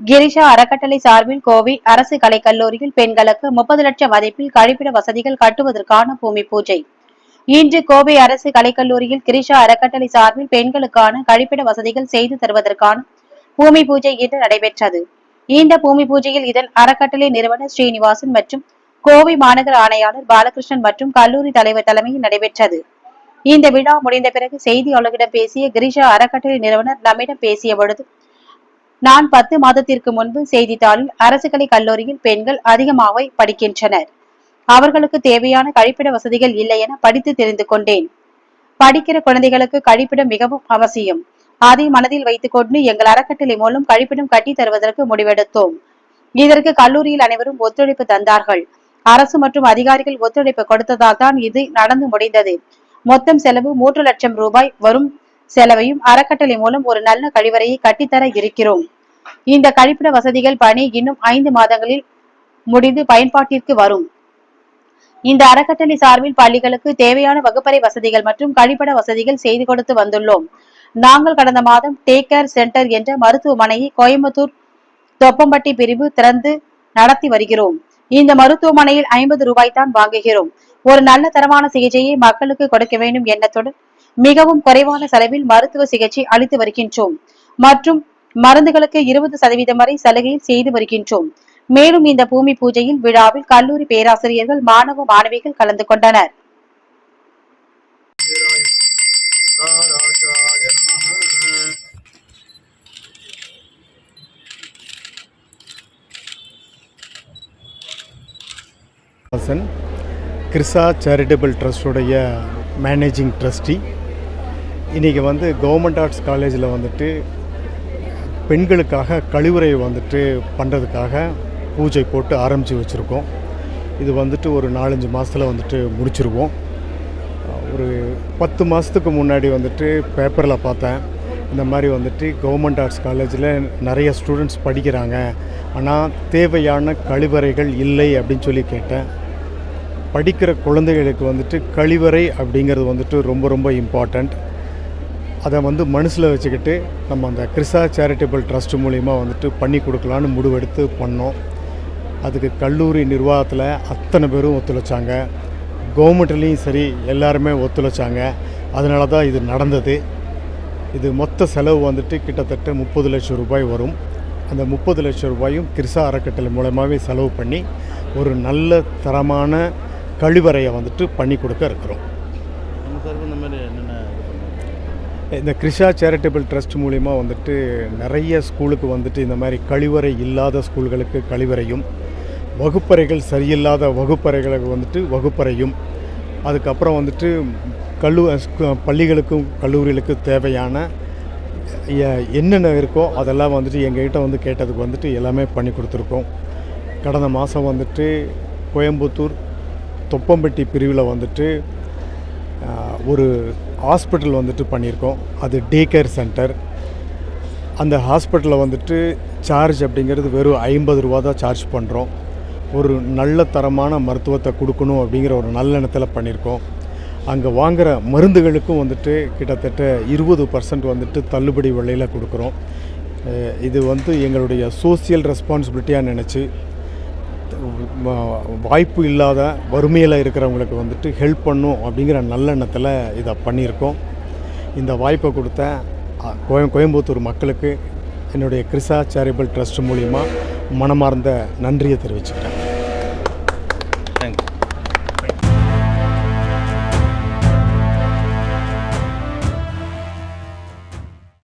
கிரிஷா அறக்கட்டளை சார்பில் கோவை அரசு கலைக்கல்லூரியில் பெண்களுக்கு முப்பது லட்சம் மதிப்பில் கழிப்பிட வசதிகள் கட்டுவதற்கான பூமி பூஜை. இன்று கோவை அரசு கலைக்கல்லூரியில் கிரிஷா அறக்கட்டளை சார்பில் பெண்களுக்கான கழிப்பிட வசதிகள் செய்து தருவதற்கான பூமி பூஜை இன்று நடைபெற்றது. இந்த பூமி பூஜையில் இதன் அறக்கட்டளை நிறுவனர் ஸ்ரீனிவாசன் மற்றும் கோவை மாநகர ஆணையாளர் பாலகிருஷ்ணன் மற்றும் கல்லூரி தலைவர் தலைமையில் நடைபெற்றது. இந்த விழா முடிந்த பிறகு செய்தியாளர்களிடம் பேசிய கிரிஷா அறக்கட்டளை நிறுவனர் நம்மிடம் பேசிய பொழுது நான் பத்து மாதத்திற்கு முன்பு செய்தித்தாளில் அரசு கலை கல்லூரியில் பெண்கள் அதிகமாக படிக்கின்றனர். அவர்களுக்கு தேவையான கழிப்பிட வசதிகள் இல்லை என படித்து தெரிந்து கொண்டேன். படிக்கிற குழந்தைகளுக்கு கழிப்பிடம் மிகவும் அவசியம். அதை மனதில் வைத்துக் கொண்டு எங்கள் அறக்கட்டளை மூலம் கழிப்பிடம் கட்டி தருவதற்கு முடிவெடுத்தோம். இதற்கு கல்லூரியில் அனைவரும் ஒத்துழைப்பு தந்தார்கள். அரசு மற்றும் அதிகாரிகள் ஒத்துழைப்பு கொடுத்ததால் தான் இது நடந்து முடிந்தது. மொத்தம் செலவு மூன்று லட்சம் ரூபாய் வரும் செலவையும் அறக்கட்டளை மூலம் ஒரு நல்ல கழிவறையை கட்டித்தர இருக்கிறோம். இந்த கழிப்பிட வசதிகள் பணி இன்னும் ஐந்து மாதங்களில் முடிந்து பயன்பாட்டிற்கு வரும். இந்த அறக்கட்டளை சார்பில் பள்ளிகளுக்கு தேவையான வகுப்பறை வசதிகள் மற்றும் கழிப்பட வசதிகள் செய்து கொடுத்து வந்துள்ளோம். நாங்கள் கடந்த மாதம் டேக் கேர் சென்டர் என்ற மருத்துவமனையை கோயம்புத்தூர் தொப்பம்பட்டி பிரிவு திறந்து நடத்தி வருகிறோம். இந்த மருத்துவமனையில் ஐம்பது ரூபாய் தான் வாங்குகிறோம். ஒரு நல்ல தரமான சிகிச்சையை மக்களுக்கு கொடுக்க வேண்டும் எண்ணத்துடன் மிகவும் குறைவான செலவில் மருத்துவ சிகிச்சை அளித்து வருகின்றோம். மற்றும் மருந்துகளுக்கு இருபது சதவீதம் வரை சலுகையில் செய்து வருகின்றோம். மேலும் இந்த பூமி பூஜையில் விழாவில் கல்லூரி பேராசிரியர்கள் மாணவ மாணவிகள் கலந்து கொண்டனர். காராச்சாய கிறிஸா சேரிட்டபிள் ட்ரஸ்டுடைய மேனேஜிங் ட்ரஸ்டி இன்றைக்கி வந்து கவர்மெண்ட் ஆர்ட்ஸ் காலேஜில் வந்துட்டு பெண்களுக்காக கழிவுறை வந்துட்டு பண்ணுறதுக்காக பூஜை போட்டு ஆரம்பித்து வச்சுருக்கோம். இது வந்துட்டு ஒரு நாலஞ்சு மாதத்தில் வந்துட்டு முடிச்சிருவோம். ஒரு பத்து மாதத்துக்கு முன்னாடி வந்துட்டு பேப்பரில் பார்த்தேன். இந்த மாதிரி வந்துட்டு கவர்மெண்ட் ஆர்ட்ஸ் காலேஜில் நிறைய ஸ்டூடெண்ட்ஸ் படிக்கிறாங்க. ஆனால் தேவையான கழிவறைகள் இல்லை அப்படின்னு சொல்லி கேட்டேன். படிக்கிற குழந்தைகளுக்கு வந்துட்டு கழிவறை அப்படிங்கிறது வந்துட்டு ரொம்ப ரொம்ப இம்பார்ட்டண்ட் அதை வந்து மனசில் வச்சுக்கிட்டு நம்ம அந்த கிறிஸா சேரிட்டபிள் ட்ரஸ்ட் மூலிமா வந்துட்டு பண்ணி கொடுக்கலான்னு முடிவெடுத்து பண்ணோம். அதுக்கு கல்லூரி நிர்வாகத்தில் அத்தனை பேரும் ஒத்துழைச்சாங்க. கவர்மெண்ட்லேயும் சரி எல்லாருமே ஒத்துழைச்சாங்க. அதனால தான் இது நடந்தது. இது மொத்த செலவு வந்துட்டு கிட்டத்தட்ட முப்பது லட்சம் ரூபாய் வரும். அந்த முப்பது லட்சம் ரூபாயும் கிறிசா அறக்கட்டளை மூலமாகவே செலவு பண்ணி ஒரு நல்ல தரமான கழிவறையை வந்துட்டு பண்ணி கொடுக்க இருக்கிறோம். இந்த கிருஷா சேரிட்டபிள் ட்ரஸ்ட் மூலிமா வந்துட்டு நிறைய ஸ்கூலுக்கு வந்துட்டு இந்த மாதிரி கழிவறை இல்லாத ஸ்கூல்களுக்கு கழிவறையும் வகுப்பறைகள் சரியில்லாத வகுப்பறைகளுக்கு வந்துட்டு வகுப்பறையும் அதுக்கப்புறம் வந்துட்டு கல்லு பள்ளிகளுக்கும் கல்லூரிகளுக்கும் தேவையான என்னென்ன இருக்கோ அதெல்லாம் வந்துட்டு எங்ககிட்ட வந்து கேட்டதுக்கு வந்துட்டு எல்லாமே பண்ணி கொடுத்துருக்கோம். கடந்த மாதம் வந்துட்டு கோயம்புத்தூர் தொப்பம்பட்டி பிரிவில் வந்துட்டு ஒரு ஹாஸ்பிட்டல் வந்துட்டு பண்ணியிருக்கோம். அது டே கேர் சென்டர் அந்த ஹாஸ்பிட்டலில் வந்துட்டு சார்ஜ் அப்படிங்கிறது வெறும் ஐம்பது ரூபா தான் சார்ஜ் பண்ணுறோம் ஒரு நல்ல தரமான மருத்துவத்தை கொடுக்கணும் அப்படிங்கிற ஒரு நல்லெண்ணத்தில் பண்ணியிருக்கோம். அங்கே வாங்குகிற மருந்துகளுக்கும் வந்துட்டு கிட்டத்தட்ட இருபது பர்சன்ட் வந்துட்டு தள்ளுபடி விலையில் கொடுக்குறோம். இது வந்து எங்களுடைய சோசியல் ரெஸ்பான்சிபிலிட்டியாக நினச்சி வாய்ப்பு இல்லாத வறுமையில் இருக்கிறவங்களுக்கு வந்துட்டு ஹெல்ப் பண்ணும் அப்படிங்கிற நல்லெண்ணத்தில் இதை பண்ணியிருக்கோம். இந்த வாய்ப்பை கொடுத்த கோயம் கோயம்புத்தூர் மக்களுக்கு என்னுடைய கிறிஸா சேரிபிள் ட்ரஸ்ட் மூலிமா மனமார்ந்த நன்றியை தெரிவிச்சுக்கிறேன்.